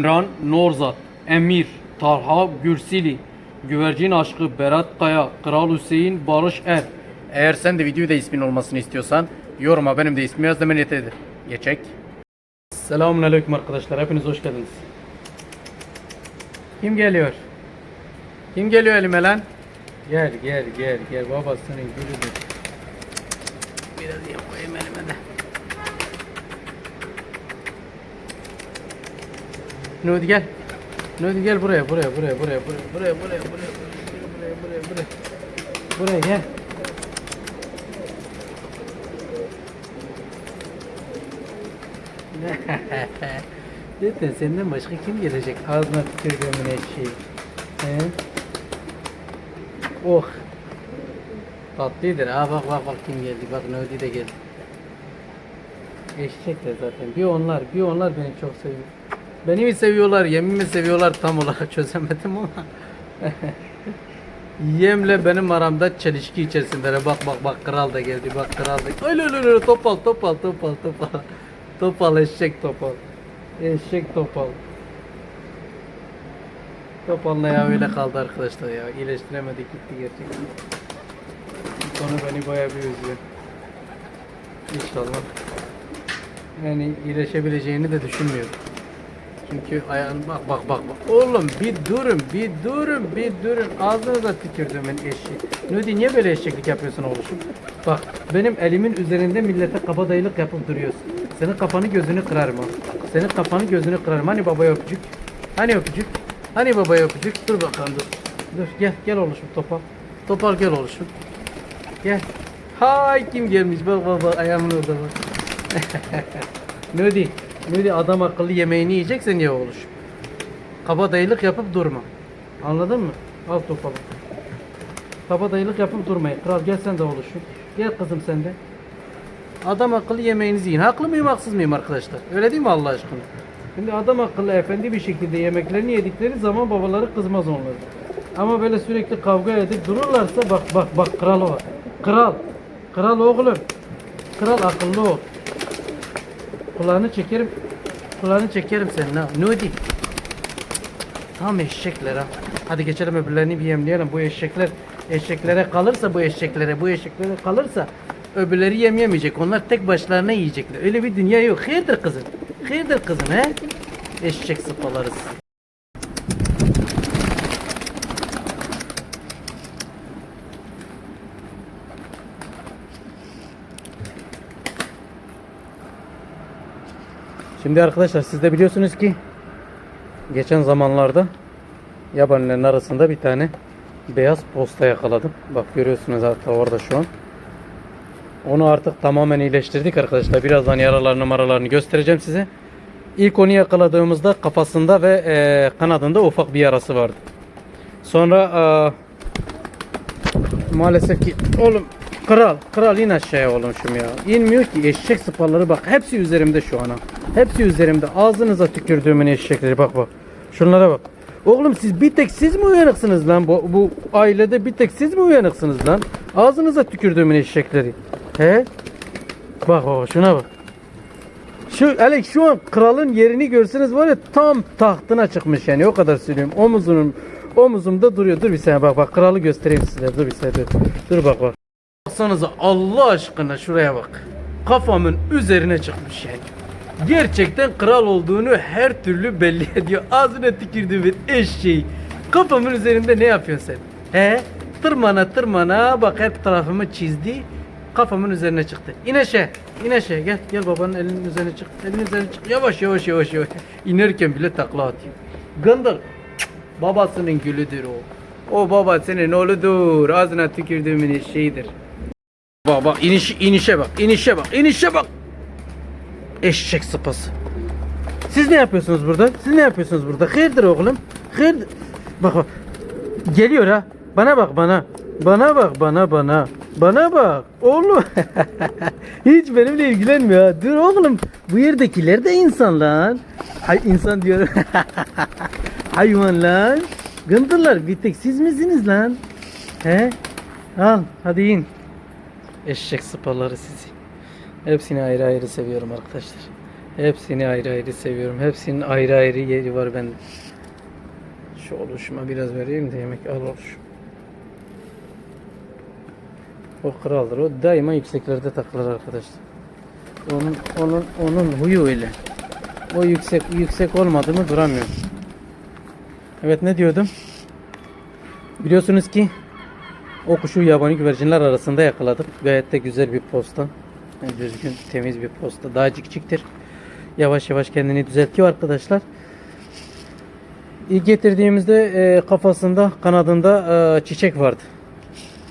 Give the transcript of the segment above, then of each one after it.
Emran, Norzat, Emir, Talha, Gürsili, Güvercin Aşkı, Berat Kaya, Kral Hüseyin, Barış Er. Eğer sen de videoda ismin olmasını istiyorsan yoruma benim de ismimi yaz demen yeterlidir. Geçek. Selamun Aleyküm arkadaşlar. Hepiniz hoş geldiniz. Kim geliyor? Kim geliyor elime lan? Gel gel gel gel babasının gülüdür. Biraz yapayım elime de. Nudi gel. Nudi gel buraya buraya buraya buraya buraya buraya buraya buraya buraya buraya buraya buraya gel. Zaten senden başka kim gelecek? Ağzına tükürdüğümün eşeği. He? Oh. Tatlıydır. Ha bak bak bak kim geldi. Bak Nudi de geldi. Eşekler zaten. Bir onlar, bir onlar beni çok seviyor. Beni mi seviyorlar, yemi mi seviyorlar tam olarak çözemedim ama. Yemle benim aramda çelişki içerisindeler. Bak bak bak kral da geldi. Bak kral da. Öyle öyle öyle topal topal topal topal. Topal eşek topal. Eşek topal. Topal'la ya öyle kaldı arkadaşlar ya. İyileştiremedik gitti gerçekten. Bu konu beni bayağı bir üzüyor. İnşallah. Yani iyileşebileceğini de düşünmüyorum. Çünkü ayağın bak bak bak bak. Oğlum bir durun bir durun bir durun. Ağzınıza tükürdüğümün eşi. Nudi niye böyle eşeklik yapıyorsun oğlum? Bak benim elimin üzerinde millete kabadayılık yapıp duruyorsun. Senin kafanı gözünü kırarım ha. Senin kafanı gözünü kırarım. Hani babaya öpücük? Hani öpücük? Hani babaya öpücük? Dur bakalım dur. Dur gel gel oluşum topal. Topal gel oluşum. Gel. Hay kim gelmiş bak bak bak ayağımın orada bak. Nudi, Nudi adam akıllı yemeğini yiyeceksen ye oluş. Kabadayılık yapıp durma. Anladın mı? Al topalı. Kabadayılık yapıp durmayın. Kral gel sen de oluşun. Gel kızım sen de. Adam akıllı yemeğinizi yiyin. Haklı mıyım haksız mıyım arkadaşlar? Öyle değil mi Allah aşkına? Şimdi adam akıllı efendi bir şekilde yemeklerini yedikleri zaman babaları kızmaz onları. Ama böyle sürekli kavga edip dururlarsa bak bak bak kral o. Kral. Kral oğlum. Kral akıllı ol. Kulağını çekerim. Kulağını çekerim senin ha. Nudi. Tam eşekler ha. Hadi geçelim öbürlerini bir yemleyelim. Bu eşekler eşeklere kalırsa bu eşeklere bu eşeklere kalırsa öbürleri yem yemeyecek. Onlar tek başlarına yiyecekler. Öyle bir dünya yok. Hayırdır kızım? Hayırdır kızım he? Eşek sıpaları. Şimdi arkadaşlar siz de biliyorsunuz ki geçen zamanlarda yabanilerin arasında bir tane beyaz posta yakaladım. Bak görüyorsunuz hatta orada şu an. Onu artık tamamen iyileştirdik arkadaşlar. Birazdan yaralarını maralarını göstereceğim size. İlk onu yakaladığımızda kafasında ve e, kanadında ufak bir yarası vardı. Sonra e, maalesef ki oğlum kral kral in aşağıya oğlum şum ya. İnmiyor ki eşek sıpaları bak hepsi üzerimde şu an. ha. Hepsi üzerimde. Ağzınıza tükürdüğümün eşekleri bak bak. Şunlara bak. Oğlum siz bir tek siz mi uyanıksınız lan? Bu, bu ailede bir tek siz mi uyanıksınız lan? Ağzınıza tükürdüğümün eşekleri. He? Bak bak şuna bak. Şu Alex şu an kralın yerini görseniz var ya tam tahtına çıkmış yani o kadar söylüyorum. Omuzunun omuzumda duruyor. Dur bir saniye bak bak kralı göstereyim size. Dur bir saniye dur. Dur bak bak. Baksanıza Allah aşkına şuraya bak. Kafamın üzerine çıkmış yani. Gerçekten kral olduğunu her türlü belli ediyor. Ağzına tükürdüğümün eşeği. Kafamın üzerinde ne yapıyorsun sen? He? Tırmana tırmana bak her tarafımı çizdi. Kafamın üzerine çıktı. İn aşağı. İn aşağı. Gel. Gel babanın elinin üzerine çık. Elinin üzerine çık. Yavaş yavaş yavaş yavaş. İnerken bile takla atıyor. Gındır. Babasının gülüdür o. O baba senin oğludur. Ağzına tükürdüğümün eşeğidir. Bak bak iniş, inişe bak. inişe bak. inişe bak. Eşek sıpası. Siz ne yapıyorsunuz burada? Siz ne yapıyorsunuz burada? Hayırdır oğlum? Hayırdır? Bak bak. Geliyor ha. Bana bak bana. Bana bak bana bana. Bana bak. Oğlum. Hiç benimle ilgilenmiyor ha. Dur oğlum. Bu yerdekiler de insan lan. Hay insan diyorum. Hayvan lan. Gındırlar bir tek siz misiniz lan? He? Al hadi in. Eşek sıpaları sizi. Hepsini ayrı ayrı seviyorum arkadaşlar. Hepsini ayrı ayrı seviyorum. Hepsinin ayrı ayrı yeri var bende. Şu oluşuma biraz vereyim de yemek al oluş. O kraldır. O daima yükseklerde takılır arkadaşlar. Onun onun onun huyu öyle. O yüksek yüksek olmadı mı duramıyor. Evet ne diyordum? Biliyorsunuz ki o kuşu yabani güvercinler arasında yakaladık. Gayet de güzel bir posta. Düzgün, temiz bir posta. Daha cikciktir. Yavaş yavaş kendini düzeltiyor arkadaşlar. İlk getirdiğimizde e, kafasında, kanadında e, çiçek vardı.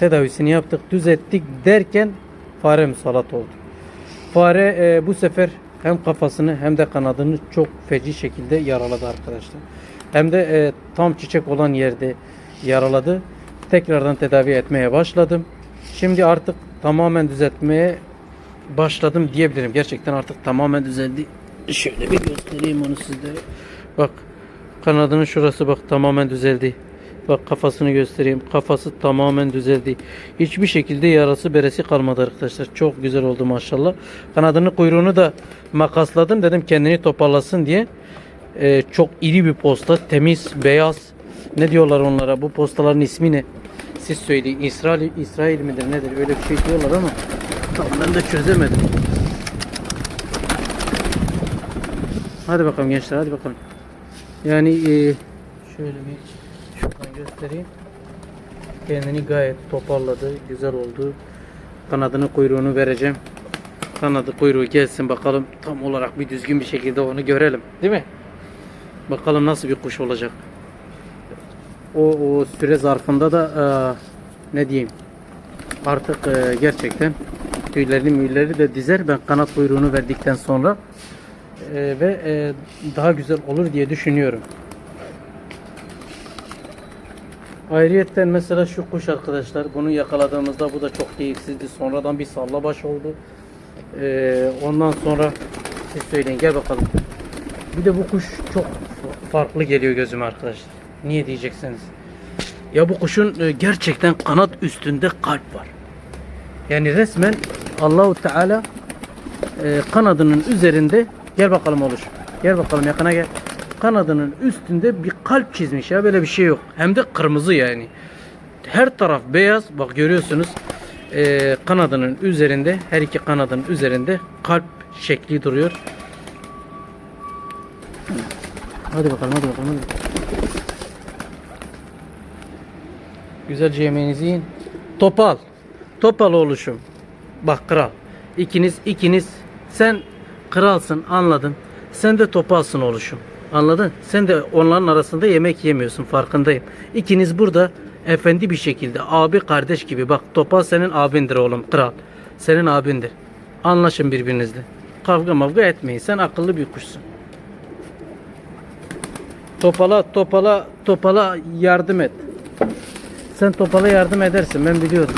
Tedavisini yaptık, düzelttik derken fare musallat oldu. Fare e, bu sefer hem kafasını hem de kanadını çok feci şekilde yaraladı arkadaşlar. Hem de e, tam çiçek olan yerde yaraladı. Tekrardan tedavi etmeye başladım. Şimdi artık tamamen düzeltmeye başladım diyebilirim. Gerçekten artık tamamen düzeldi. Şöyle bir göstereyim onu sizlere. Bak kanadının şurası bak tamamen düzeldi. Bak kafasını göstereyim. Kafası tamamen düzeldi. Hiçbir şekilde yarası beresi kalmadı arkadaşlar. Çok güzel oldu maşallah. Kanadını kuyruğunu da makasladım. Dedim kendini toparlasın diye. Ee, çok iri bir posta. Temiz, beyaz. Ne diyorlar onlara? Bu postaların ismi ne? Siz söyleyin. İsrail, İsrail midir nedir? Öyle bir şey diyorlar ama tam ben de çözemedim. Hadi bakalım gençler hadi bakalım. Yani e, şöyle bir şuradan göstereyim. Kendini gayet toparladı. Güzel oldu. Kanadını kuyruğunu vereceğim. Kanadı kuyruğu gelsin bakalım tam olarak bir düzgün bir şekilde onu görelim. Değil mi? Bakalım nasıl bir kuş olacak. O, o süre zarfında da e, ne diyeyim artık e, gerçekten tüylerini müyleri de dizer. Ben kanat kuyruğunu verdikten sonra e, ve e, daha güzel olur diye düşünüyorum. Ayrıyetten mesela şu kuş arkadaşlar bunu yakaladığımızda bu da çok keyifsizdi. Sonradan bir sallabaş oldu. E, ondan sonra siz söyleyin gel bakalım. Bir de bu kuş çok farklı geliyor gözüme arkadaşlar. Niye diyeceksiniz? Ya bu kuşun e, gerçekten kanat üstünde kalp var. Yani resmen Allahu Teala e, kanadının üzerinde gel bakalım olur. Gel bakalım yakına gel. Kanadının üstünde bir kalp çizmiş ya böyle bir şey yok. Hem de kırmızı yani. Her taraf beyaz. Bak görüyorsunuz. E, kanadının üzerinde her iki kanadın üzerinde kalp şekli duruyor. Hadi bakalım hadi bakalım hadi. Güzelce yemeğinizi yiyin. Topal. Topal oluşum. Bak kral. İkiniz ikiniz sen kralsın anladın. Sen de topalsın oluşum. Anladın? Sen de onların arasında yemek yemiyorsun farkındayım. İkiniz burada efendi bir şekilde abi kardeş gibi bak topal senin abindir oğlum kral. Senin abindir. Anlaşın birbirinizle. Kavga mavga etmeyin. Sen akıllı bir kuşsun. Topala topala topala yardım et. Sen topala yardım edersin ben biliyorum.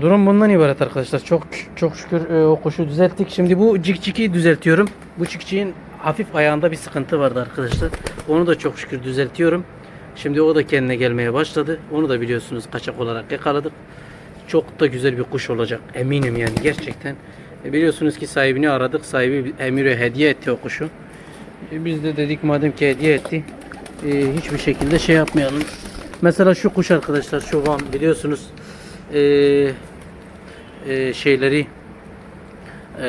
Durum bundan ibaret arkadaşlar. Çok çok şükür e, o kuşu düzelttik. Şimdi bu cikciki düzeltiyorum. Bu cikciğin hafif ayağında bir sıkıntı vardı arkadaşlar. Onu da çok şükür düzeltiyorum. Şimdi o da kendine gelmeye başladı. Onu da biliyorsunuz kaçak olarak yakaladık. Çok da güzel bir kuş olacak. Eminim yani gerçekten. E, biliyorsunuz ki sahibini aradık. Sahibi Emir'e hediye etti o kuşu. E, biz de dedik madem ki hediye etti. e, hiçbir şekilde şey yapmayalım. Mesela şu kuş arkadaşlar şu van biliyorsunuz e, e, şeyleri e,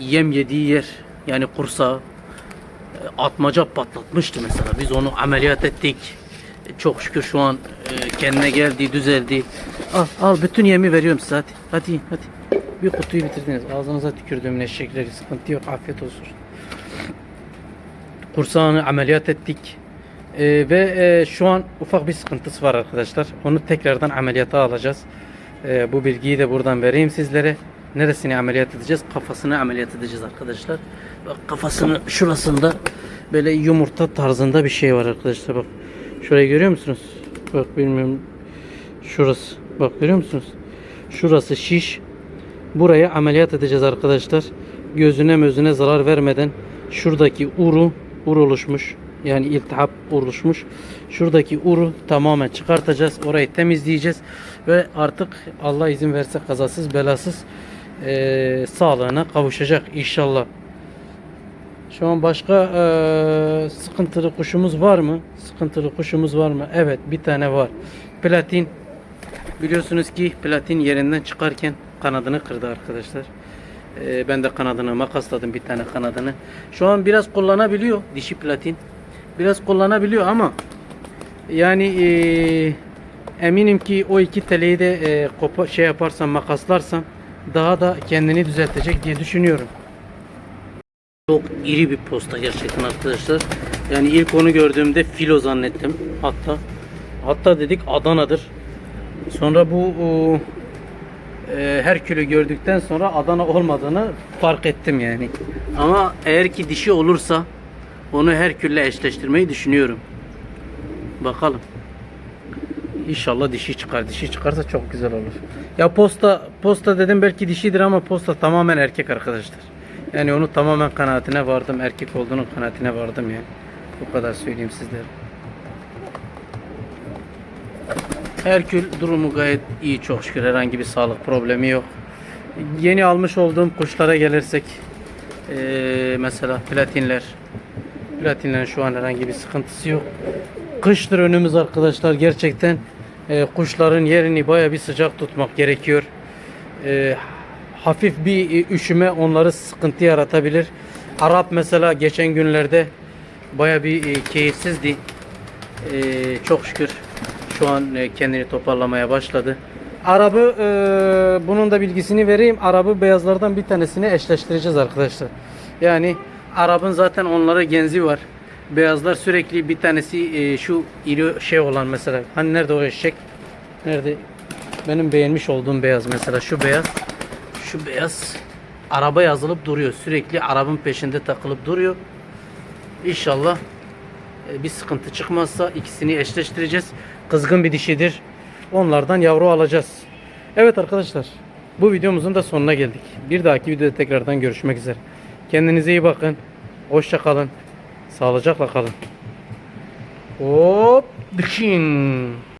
yem yediği yer yani kursağı e, atmaca patlatmıştı mesela. Biz onu ameliyat ettik. E, Çok şükür şu an e, kendine geldi, düzeldi. Al, al bütün yemi veriyorum size hadi. Hadi, hadi. Bir kutuyu bitirdiniz. Ağzınıza tükürdüğüm eşekleri sıkıntı yok. Afiyet olsun. Kursağını ameliyat ettik. E, ve e, şu an ufak bir sıkıntısı var arkadaşlar. Onu tekrardan ameliyata alacağız. E, bu bilgiyi de buradan vereyim sizlere. Neresini ameliyat edeceğiz? Kafasını ameliyat edeceğiz arkadaşlar. Bak kafasının şurasında böyle yumurta tarzında bir şey var arkadaşlar. Bak şurayı görüyor musunuz? Bak bilmiyorum. Şurası. Bak görüyor musunuz? Şurası şiş. Buraya ameliyat edeceğiz arkadaşlar. Gözüne mözüne zarar vermeden şuradaki uru ur oluşmuş. Yani iltihap oluşmuş. Şuradaki uru tamamen çıkartacağız. Orayı temizleyeceğiz. Ve artık Allah izin verse kazasız belasız eee, sağlığına kavuşacak inşallah. Şu an başka eee, sıkıntılı kuşumuz var mı? Sıkıntılı kuşumuz var mı? Evet bir tane var. Platin. Biliyorsunuz ki platin yerinden çıkarken kanadını kırdı arkadaşlar. Eee, ben de kanadını makasladım bir tane kanadını. Şu an biraz kullanabiliyor dişi platin. Biraz kullanabiliyor ama yani eee, eminim ki o iki teleyi de eee, kopa, şey yaparsam makaslarsam daha da kendini düzeltecek diye düşünüyorum. Çok iri bir posta gerçekten arkadaşlar. Yani ilk onu gördüğümde filo zannettim. Hatta hatta dedik Adana'dır. Sonra bu e, Herkül'ü gördükten sonra Adana olmadığını fark ettim yani. Ama eğer ki dişi olursa onu Herkül'le eşleştirmeyi düşünüyorum. Bakalım. İnşallah dişi çıkar. Dişi çıkarsa çok güzel olur. Ya posta posta dedim belki dişidir ama posta tamamen erkek arkadaşlar. Yani onu tamamen kanaatine vardım. Erkek olduğunun kanaatine vardım yani. Bu kadar söyleyeyim sizlere. Herkül durumu gayet iyi çok şükür. Herhangi bir sağlık problemi yok. Yeni almış olduğum kuşlara gelirsek eee, mesela platinler platinlerin şu an herhangi bir sıkıntısı yok. Kıştır önümüz arkadaşlar gerçekten eee, kuşların yerini baya bir sıcak tutmak gerekiyor. Eee, hafif bir e, üşüme onları sıkıntı yaratabilir. Arap mesela geçen günlerde baya bir e, keyifsizdi. Ee, çok şükür şu an e, kendini toparlamaya başladı. Arabı e, bunun da bilgisini vereyim. Arabı beyazlardan bir tanesini eşleştireceğiz arkadaşlar. Yani Arap'ın zaten onlara genzi var. Beyazlar sürekli bir tanesi e, şu iri şey olan mesela. Hani nerede o eşek? Nerede? Benim beğenmiş olduğum beyaz mesela şu beyaz. Şu beyaz araba yazılıp duruyor. Sürekli arabın peşinde takılıp duruyor. İnşallah e, bir sıkıntı çıkmazsa ikisini eşleştireceğiz. Kızgın bir dişidir. Onlardan yavru alacağız. Evet arkadaşlar. Bu videomuzun da sonuna geldik. Bir dahaki videoda tekrardan görüşmek üzere. Kendinize iyi bakın. Hoşça kalın. Sağlıcakla kalın. Hop. Dışın.